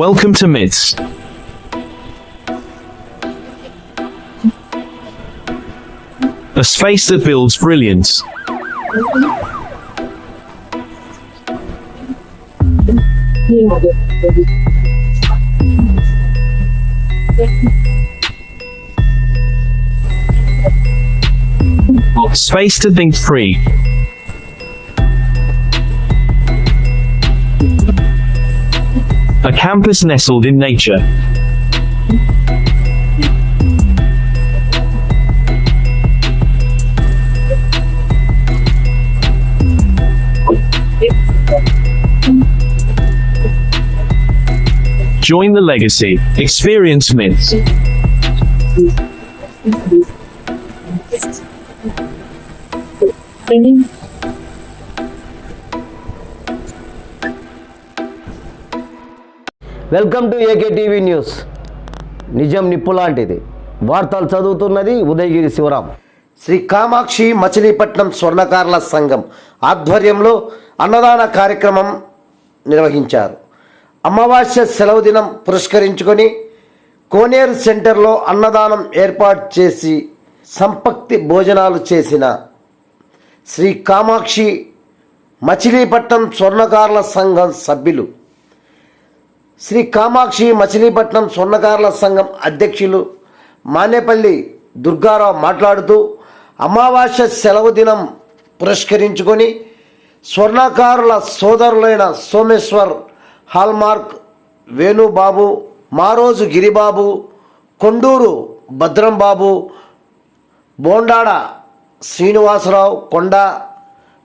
Welcome to Myths. A space that builds brilliance. Space to think free. A campus nestled in nature. Join the legacy. Experience myths. Welcome to AK TV news. నిజం నిప్పు లాంటిది. వార్తలు చదువుతున్నది ఉదయగిరి శివరాం. శ్రీ కామాక్షి మచిలీపట్నం స్వర్ణకారుల సంఘం ఆధ్వర్యంలో అన్నదాన కార్యక్రమం నిర్వహించారు. అమావాస్య సెలవు దినం పురస్కరించుకొని కోనేరు సెంటర్లో అన్నదానం ఏర్పాటు చేసి సంపక్తి భోజనాలు చేసిన శ్రీ కామాక్షి మచిలీపట్నం స్వర్ణకారుల సంఘం సభ్యులు శ్రీ కామాక్షి మచిలీపట్నం స్వర్ణకారుల సంఘం అధ్యక్షులు మానేపల్లి దుర్గారావు మాట్లాడుతూ అమావాస్య సెలవు దినం పురస్కరించుకొని స్వర్ణకారుల సోదరులైన సోమేశ్వర్ హాల్మార్క్ వేణుబాబు మారోజు గిరిబాబు కొండూరు భద్రంబాబు బోండాడ శ్రీనివాసరావు కొండ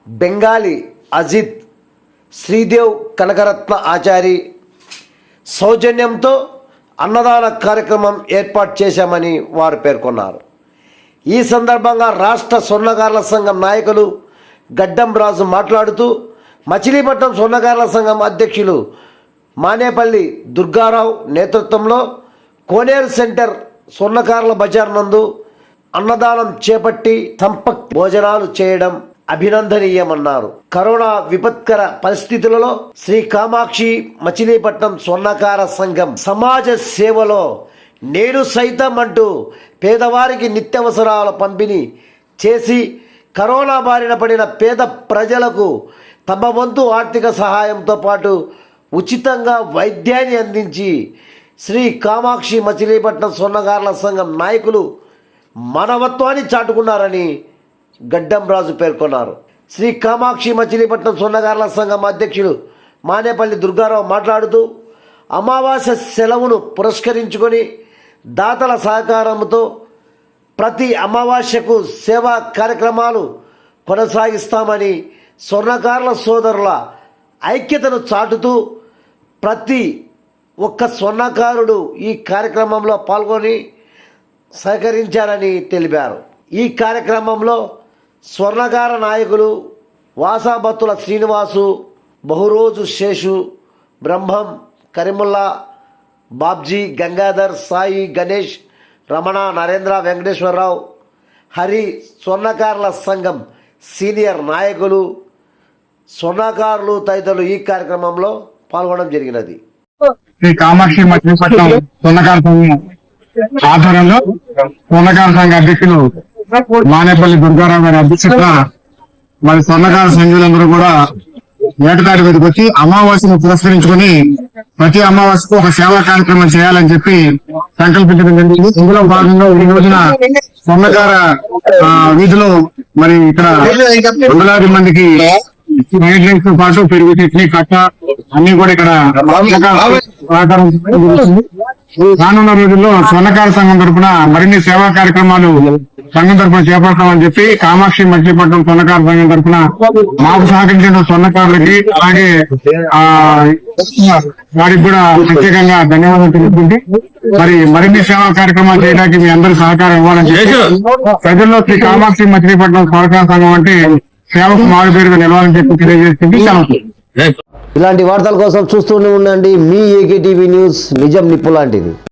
బెంగాలీ అజిత్ శ్రీదేవ్ కనకరత్న ఆచారి సౌజన్యంతో అన్నదాన కార్యక్రమం ఏర్పాటు చేశామని వారు పేర్కొన్నారు. ఈ సందర్భంగా రాష్ట్ర స్వర్ణకారుల సంఘం నాయకులు గడ్డం రాజు మాట్లాడుతూ మచిలీపట్నం స్వర్ణకారుల సంఘం అధ్యక్షులు మానేపల్లి దుర్గారావు నేతృత్వంలో కోనేరు సెంటర్ స్వర్ణకారుల బజార్ నందు అన్నదానం చేపట్టి సంపక్ భోజనాలు చేయడం అభినందనీయమన్నారు. కరోనా విపత్కర పరిస్థితులలో శ్రీ కామాక్షి మచిలీపట్నం స్వర్ణకార సంఘం సమాజ సేవలో నేను సైతం అంటూ పేదవారికి నిత్యవసరాల పంపిణీ చేసి కరోనా బారిన పడిన పేద ప్రజలకు తమ వంతు ఆర్థిక సహాయంతో పాటు ఉచితంగా వైద్యాన్ని అందించి శ్రీ కామాక్షి మచిలీపట్నం స్వర్ణకారుల సంఘం నాయకులు మానవత్వాన్ని చాటుకున్నారని గడ్డం రాజు పేర్కొన్నారు. శ్రీ కామాక్షి మచిలీపట్నం స్వర్ణకారుల సంఘం అధ్యక్షులు మానేపల్లి దుర్గారావు మాట్లాడుతూ అమావాస్య సెలవును పురస్కరించుకొని దాతల సహకారంతో ప్రతి అమావాస్యకు సేవా కార్యక్రమాలు కొనసాగిస్తామని స్వర్ణకారుల సోదరుల ఐక్యతను చాటుతూ ప్రతి ఒక్క స్వర్ణకారుడు ఈ కార్యక్రమంలో పాల్గొని సహకరించారని తెలిపారు. ఈ కార్యక్రమంలో స్వర్ణకార నాయకులు వాసాభత్తుల శ్రీనివాసు బహురోజు శేషు బ్రహ్మం కరిముల్లా బాబ్జీ గంగాధర్ సాయి గణేష్ రమణ నరేంద్ర వెంకటేశ్వరరావు హరి స్వర్ణకారుల సంఘం సీనియర్ నాయకులు స్వర్ణకారులు తదితరులు ఈ కార్యక్రమంలో పాల్గొనడం జరిగినది. శ్రీ కామాక్షి మచిలీపట్నం స్వర్ణకార సంఘం ఆధ్వర్యంలో స్వర్ణకార సంఘ అధ్యక్షులు మానేపల్లి దుర్గారావు గారి అధ్యక్షత మరి స్వర్ణకార సంఘులందరూ కూడా ఏటతాటి మీదకి వచ్చి అమావాస్యను పురస్కరించుకొని ప్రతి అమావాస్యకు ఒక సేవా కార్యక్రమం చేయాలని చెప్పి సంకల్పించడం జరిగింది. ఇందులో భాగంగా ఈ రోజున స్వర్ణకార ఆ, వీధిలో మరి ఇక్కడ వందలాది మందికి రైడ్ రైస్తో పాటు పెరుగు చట్నీ కట్ట అన్ని కూడా ఇక్కడ రానున్న రోజుల్లో స్వర్ణకార సంఘం తరఫున మరిన్ని సేవా కార్యక్రమాలు సంఘం తరపున చేపడతామని చెప్పి కామాక్షి మచిలీపట్నం స్వర్ణకార సంఘం తరపున మాకు సహకరించిన స్వర్ణకారులకి అలాగే ఆ వారికి కూడా ప్రత్యేకంగా ధన్యవాదాలు తెలుపుకుంటూ మరి మరిన్ని సేవా కార్యక్రమాలు చేయడానికి మీ అందరూ సహకారం ఇవ్వాలని చెప్పి ప్రజల్లో శ్రీ కామాక్షి మచిలీపట్నం స్వర్ణకార సంఘం అంటే సేవకు మారు పేరుగా నిలవాలని చెప్పి తెలియజేస్తుంది. ఇలాంటి వార్తల కోసం చూస్తూనే ఉండండి. మీ ఏకే టీవీ న్యూస్ నిజం నిప్పు లాంటిది.